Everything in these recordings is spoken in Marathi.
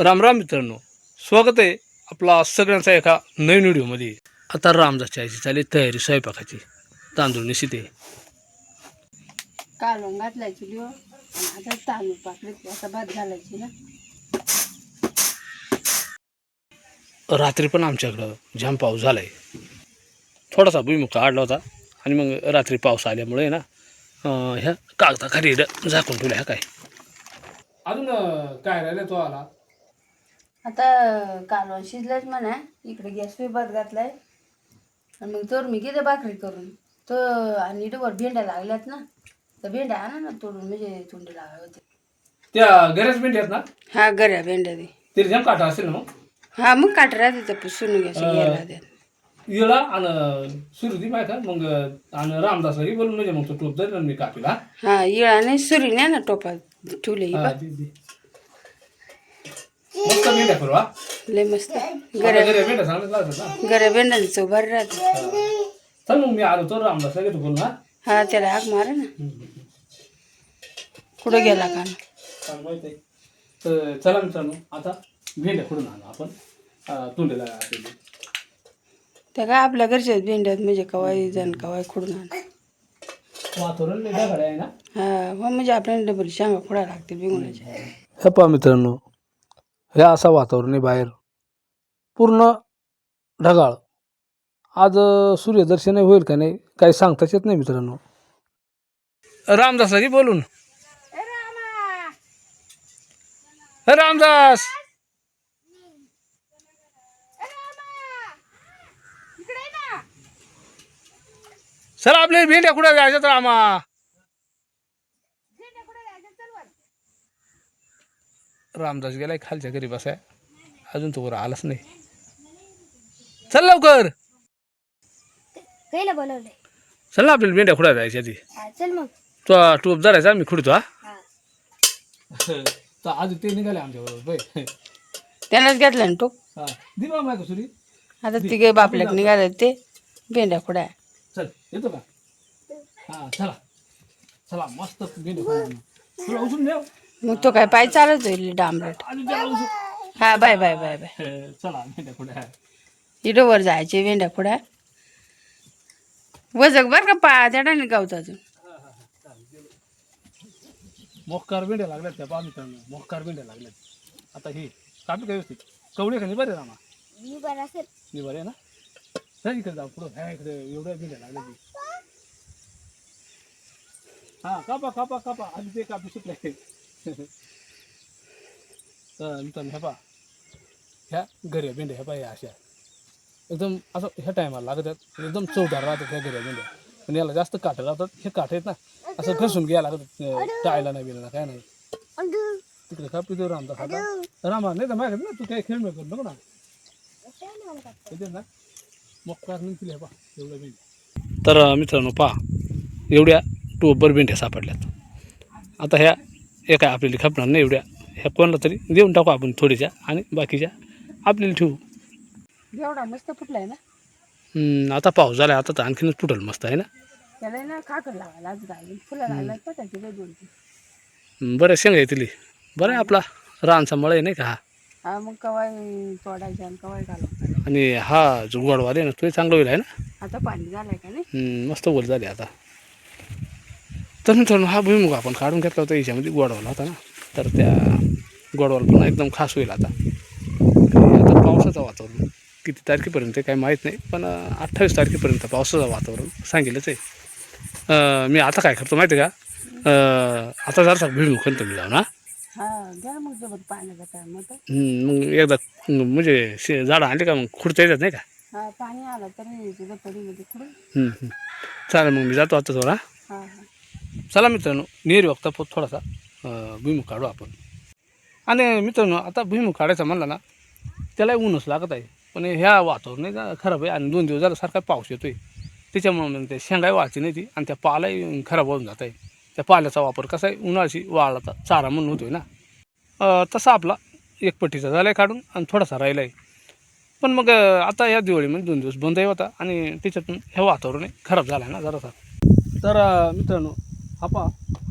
राम राम मित्रांनो स्वागत आहे आपला सगळ्यांचा एका नवीन व्हिडिओमध्ये. आता रामदासची आईची चालली तयारी स्वयंपाकाची. तांदूळ निशिते कालवण घातलायची लिओ आणि आता तांदूळ पाकले आता भात घालायची ना. रात्री पण आमच्याकडं जाम पाऊस झाला आहे थोडासा भुईमुख काढला होता आणि मग रात्री पाऊस आल्यामुळे ना ह्या कागदाखाली झाकून ठेवल्या ह्या काय? अजून काय राहिलं तो आला? आता कालवण शिजलंच म्हणा. इकडे गॅस पे भात घातलाय. आणि मग तर मी गेले भाकरी करून. तर आणि इकडे भेंड्या लागल्यात ना. तर भेंड्या आणा ना तोडून म्हणजे तोंडी लागाय होते. त्या गॅरेज पेंट आहेत ना? हा गऱ्या भेंड्या दे ते जाम काटा असेल ना मग? हा मग काट राहते तर पुसून गॅस घ्यायला द्या. येळा आणि सुरुदी माहिती मग आणि रामदासही बोलून म्हणजे मग तो टोप धरला मी कापीला हा? इळा नाही सुरी नाही ना टोपा ठेवले ही हा, बघ. दे, दे. मस्त मेंढ्या करू हा? लय मस्त. आपल्या गऱ्या घरी मेंढ्या चांगल्याच लागतात ना? गऱ्या भेंड्याने चव भारी राहते. चल मग मी आलो तर रामदास घेतो बोलून हा? हा त्याला हाक मारा ना. कुठं गेला का? चांगलं माहिती आहे. तर चला मित्रांनो आता भेंड्या कुठून आणू आपण? अं, तोंडीला आपली. त्या काय आपल्या घरच्या भेंड्यात म्हणजे कवाई जण कवाई खुडून आण? वातावरण लय ढगाळ आहे ना? हा मग म्हणजे आपल्याला डबल शांगा खुडा लागते बिगुणाच्या हे पहा मित्रांनो हे असं वातावरण आहे बाहेर. पूर्ण ढगाळ. आज सूर्यदर्शनही सूर्यदर्शन होईल का नाही काही सांगताच येत नाही मित्रांनो. रामदास की बोलून. रामदास! सर आपले भेंड्या कुठं जायचं तर रामदास गेलाय खालच्या घरी बसाय. अजून तो वर आलाच नाही. चल लवकर. कैला बोलवलंय? चल ना आपल्याला भेंड्या खुडा जायच्या आधी. हा चल मग. तो टोप धरायचा मी खुडतो हा. हा. तर आज ते निघाले आमच्याबरोबर बाई. त्यालाच घेतला ना तो. हा. दिवा माहिती सुरी आता तिघे बापल्याक निघाले ते भेंड्या खुड्या. चल येतो का? हा चला. चला मस्त भेंड्या खुडा तुला उचलून देव मग तो काय पाय चालत होईल डांबरट. हा बाय बाय बाय बाय. चला इडो वर जायचे भेंड्या खुड्या वजक बर का पा त्याडाने गावत अजून. मोक्कार भेंड्या लागल्यात त्या मित्रांनो मोक्कार भेंड्या लागल्यात. आता हे कापी काय व्यवस्थित? कवडे खाली बरे रामा? मी बरं असेल. मी बरे ना? चल इकडे जाऊ पुढं. ह्या इकडे एवढ्या भेंड्या लागल्या की. हा कापा कापा कापा. आधी ते कापी सुटले. तर हे ह्या पा ह्या गऱ्या भेंड्या ह्या पा ह्या अशा. एकदम असं ह्या टायमाला लागतात एकदम चौदार राहतात ह्या गऱ्या भेंड्या पण याला जास्त काटे राहतात हे काठ आहेत ना असं घसून घ्यायला लागतात अं, टाळायला नाही बिना काय नाही. तिकडे कापी पितो रामदा खाता रामा नाही तर माहिती ना तू काही खेळ मिळतो नको ना येते ना? मोक्कार निघतील पा एवढ्या भेंड्या तर मित्रांनो पा एवढ्या टोबर भेंड्या सापडल्यात. आता ह्या एका आपल्याला खपणार नाही एवढ्या. ह्या कोणाला तरी देऊन टाकू आपण थोड्याच्या आणि बाकीच्या आपल्याला ठेवू. एवढा मस्त फुटलाय ना? हम्म, आता पाऊस झाला आता तर आणखीनच फुटल मस्त आहे ना? त्याला ना खाकर लावायला आज घालून फुलं लागल्यात पटायची काय दोन तीन. हम्म, बरं शेंगा येतील बरं आहे आपला रानचा मळ आहे नाही का हा? हा मग कवाय तोडायचे आणि कवाय घालायचं आणि हा जो गोडवाले ना तो चांगला होईल आहे ना? आता पाणी झालंय का नाही? हम्म, मस्त बोल झाले आता. तर मित्रांनो हा भुईमुग आपण काढून घेतला होता याच्यामध्ये गोडवाला होता ना. तर त्या गोडवाला पण एकदम खास होईल आता. आता पावसाचं वातावरण किती तारखेपर्यंत काही माहीत नाही पण अठ्ठावीस तारखेपर्यंत पावसाचं वातावरण सांगितलंच आहे. मी आता काय करतो माहिती आहे का? आता जरासा भुईमुग खणतो मी जाऊन हा. हा घ्या मग एकदा म्हणजे झाडं आणली का मग खुडता येतात नाही का? हा पाणी आलं तरी. चालेल मग मी जातो आता थोडा. चला मित्रांनो नेहरी वक्ता पोत थोडासा भुईमुख भुईमुग काढू आपण. आणि मित्रांनो आता भुईमुग काढायचा म्हणला ना त्याला ऊनच लागत आहे. पण ह्या वातावरण आहे खराब आहे आणि दोन दिवस झाला सारखा पाऊस आहे त्याच्यामुळे मग ते शेंगाही वाळची नाही ती आणि त्या पालाही खराब होऊन जात आहे. त्या पाल्याचा वापर कसा आहे उन्हाळ्याची वाळाचा चारा म्हणून होतोय ना. तसा आपला एक पट्टीचा झाला आहे काढून आणि थोडासा राहिला आहे पण मग आता या दिवाळीमध्ये म्हणजे दोन दिवस बंदही होता आणि त्याच्यातून हे वातावरण खराब झालं आहे ना जरासा. तर मित्रांनो हा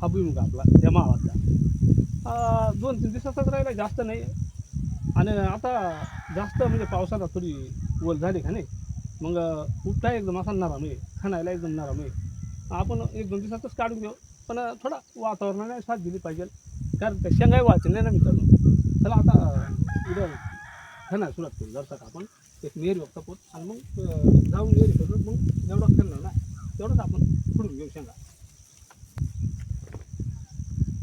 हा भुईमुगा आपला या माळातला दोन तीन दिवसाचाच राहिला जास्त नाही. आणि आता जास्त म्हणजे पावसाला थोडी ओल झाली का नाही? मग उपटा एकदम असा नरम आहे खाणायला एकदम नरम आहे. आपण एक दोन दिवसातच काढून घेऊ. पण थोडा वातावरणाने साथ दिली पाहिजे. कारण त्या शेंगाही वाळते नाही ना मित्रांनो? चला आता उद्या खाणार सुरुवात करू. जर आपण एक नेहरी बघता पोत आणि मग जाऊन नेहरी करून मग जेवढं खेळणार ना तेवढंच आपण खुडून घेऊ शेंगा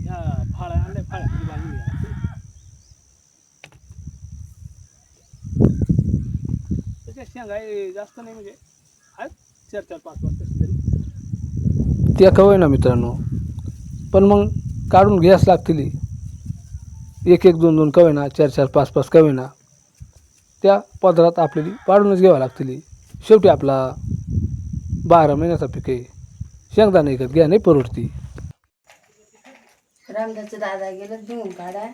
या फाळ्या आणल्या फाळ्या किती बांधून घ्या त्याच्या शेंगा हे जास्त नाही म्हणजे आहेत चार चार पाच पाच तरी. त्या कवय ना मित्रांनो. पण मग काढून घ्यायच लागतील एक एक दोन दोन कवे ना चार चार पाच पाच कवे ना त्या पदरात आपल्याला पाडूनच घ्यावं लागतील शेवटी आपला बारा महिन्याचा पीक आहे. शेंगदाणा विकत घ्या नाही परवडती. रामदासचं दादा गेलं धुवून काढा.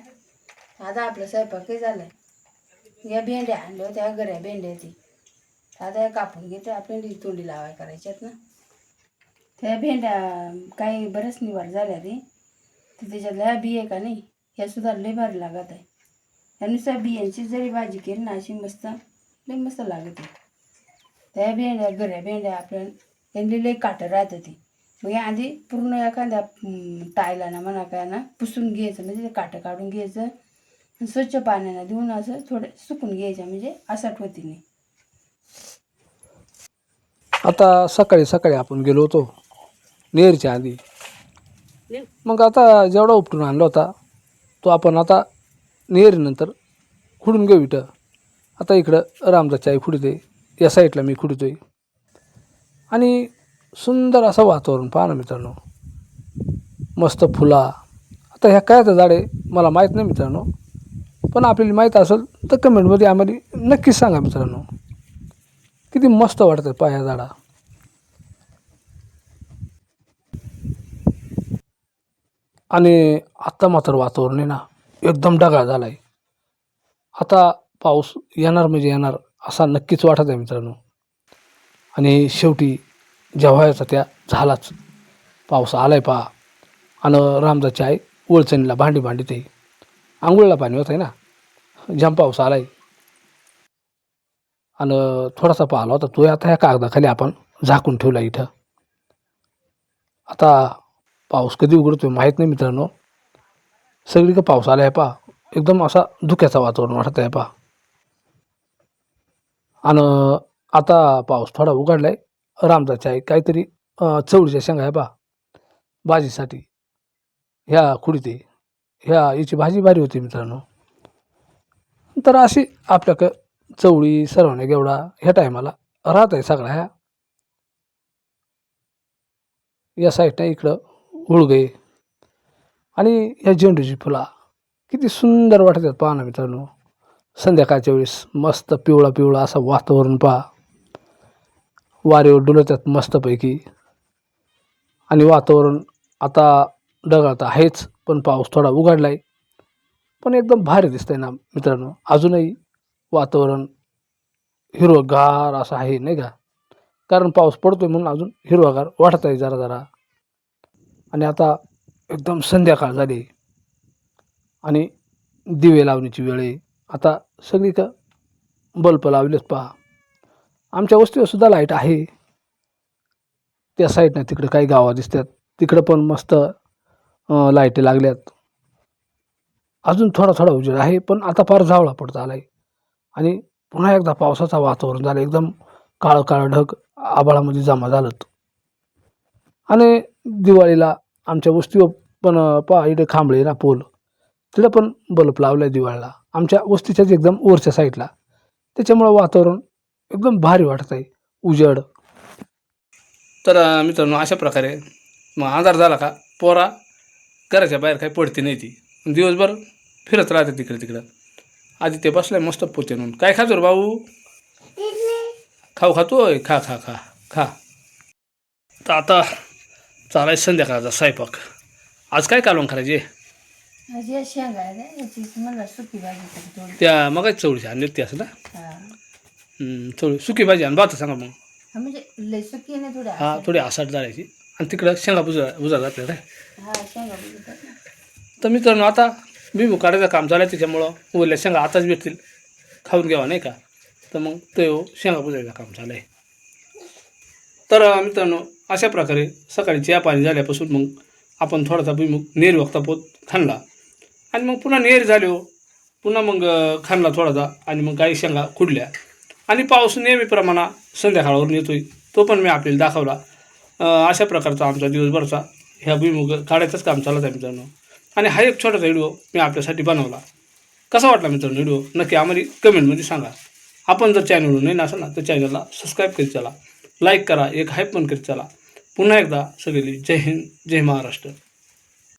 आता आपलं स्वयंपाकही झालं. या भेंड्या आणल्या होत्या गऱ्या भेंड्या ती आता कापून घेते आपल्याला तोंडी लावाय करायच्यात ना. त्या भेंड्या काही बऱ्याच निवार झाल्या रे. तर त्याच्यातल्या बी आहे का नाही ह्या सुद्धा लय भारी लागत आहे. त्यानुसार नुसत्या बियांची जरी भाजी केली ना अशी मस्त लय मस्त लागत आहे. त्या भेंड्या गऱ्या भेंड्या आपल्या त्यांनी लय काटं राहतं ती मग आधी पूर्ण एखाद्या टायला ना म्हणा काय ना पुसून घ्यायचं म्हणजे ते काटं काढून घ्यायचं. आणि स्वच्छ पाण्यानं देऊन असं थोडं सुकून घ्यायचं म्हणजे असट होती नाही. आता सकाळी सकाळी आपण गेलो होतो नेरच्या आधी. मग आता जेवढा उपटून आणला होता तो आपण आता नेरीनंतर खुडून घेऊ इथं. आता इकडं रामदाची आई खुडते या साईडला मी खुडतोय आणि सुंदर असं वातावरण पहा ना मित्रांनो. मस्त फुला. आता ह्या काय झाड आहे मला माहीत नाही मित्रांनो. पण आपल्याला माहीत असेल तर कमेंटमध्ये आम्हाला नक्कीच सांगा मित्रांनो. किती मस्त वाटतात पाया झाडा. आणि आत्ता मात्र वातावरण आहे ना एकदम ढगाळ झाला आहे आता पाऊस येणार म्हणजे येणार असा नक्कीच वाटत आहे मित्रांनो. आणि शेवटी जेव्हायचा त्या झालाच पाऊस आला आहे पहा. आणि रामदाची आई ओळचणीला भांडी भांडी ते आंघोळीला पाणी होत आहे ना जाम पाऊस आला आहे आणि थोडासा पाहिला होता तो आता ह्या कागदाखाली आपण झाकून ठेवला इथं. आता पाऊस कधी उघडतोय माहीत नाही मित्रांनो. सगळीकडे पाऊस आला आहे पा एकदम असा धुक्याचा वातावरण वाटत आहे पा आणि आता पाऊस थोडा उघडला आहे रामदाच्या आहे काहीतरी चवळीच्या शेंगा आहे पा भाजीसाठी. ह्या खुडीत ह्या याची भाजी भारी होती मित्रांनो. तर अशी आपल्याकडं चवळी सरवणे गेवडा ह्या टायमाला राहत आहे सगळ्या ह्या. या साईडनं इकडं उळगे आणि ह्या झेंडूची फुला. किती सुंदर वाटत आहेत पहा ना मित्रांनो. संध्याकाळच्या वेळेस मस्त पिवळा पिवळा असं वातावरण पहा. वारेवर डुलतात मस्तपैकी. आणि वातावरण आता ढगाळ आहेच पण पाऊस थोडा उघडला आहे पण एकदम भारी दिसतंय ना मित्रांनो. अजूनही वातावरण हिरवगार असं आहे नाही का? कारण पाऊस पडतोय म्हणून अजून हिरवागार वाटत आहे जरा जरा. आणि आता एकदम संध्याकाळ झाली. आणि दिवे लावण्याची वेळ आहे. आता सगळी का बल्ब लावलेच पहा. आमच्या वस्तीवर सुद्धा लाइट आहे. त्या साईडनं तिकडे काही गावा दिसतात. तिकडं पण मस्त लाईटी लागल्यात. अजून थोडा थोडा उजेड आहे पण आता फार जावळा पडत आला आहे आणि पुन्हा एकदा पावसाचं वातावरण झालं. एकदम काळं काळं ढग आभाळामध्ये जमा झालं. आणि दिवाळीला आमच्या वस्तीवर पण पा इकडे खांबळे ना पोल. तिथं पण बल्ब लावला आहे दिवाळीला. आमच्या वस्तीच्याच एकदम वरच्या साईडला. त्याच्यामुळं वातावरण एकदम भारी वाटत आहे उजेड. तर मित्रांनो अशा प्रकारे मग आधार झाला का पोरा घराच्या बाहेर काही पडते नाही ती. दिवसभर फिरत राहते तिकडे तिकडं आधी ते बसलाय मस्त पोते म्हणून काय खातो रे भाऊ? खाऊ खातोय खा खा खा खा. तर आता चालाय संध्याकाळचा स्वयंपाक. आज काय कालवण करायचे? त्या मग चवळीची आणली होती असं ना? हा. हम्म, चवळी सुकी भाजी आणि भात सांगा मग. हा, म्हणजे लय सुकी नाही थोडी हा थोडी आसाट जायची आणि तिकडं शेंगा बुजा बुजा जाते हा शेंगा ना तर मित्रांनो आता भुईमुग काढायचं काम झालं त्याच्यामुळं उरल्या शेंगा आताच भेटतील. खाऊन घ्यावा नाही का? तर मग ते शेंगा पुजायचं काम झालं आहे तर मित्रांनो अशा प्रकारे सकाळी चहा पाणी झाल्यापासून मग आपण थोडासा भुईमुग नेर वक्ता पोत खाणला आणि मग पुन्हा नेर झालो. पुन्हा मग खाणला थोडासा आणि मग काही शेंगा खुडल्या. आणि पाऊस नेहमीप्रमाणे संध्याकाळवरून येतोय. तो पण मी आपल्याला दाखवला. अशा प्रकारचा आमचा दिवसभरचा ह्या भुईमुग काढायचंच काम चालत आहे मित्रांनो. आणि हा एक छोटासा व्हिडिओ मी आपल्यासाठी बनवला. कसा वाटला मित्रांनो व्हिडिओ? नक्की आम्हाला कमेंटमध्ये सांगा. आपण जर चॅनलवर नाही असाल ना तर चॅनलला सबस्क्राईब करीत चला. लाईक करा एक हाईप पण करीत चला. पुन्हा एकदा सगळी जय हिंद जय महाराष्ट्र.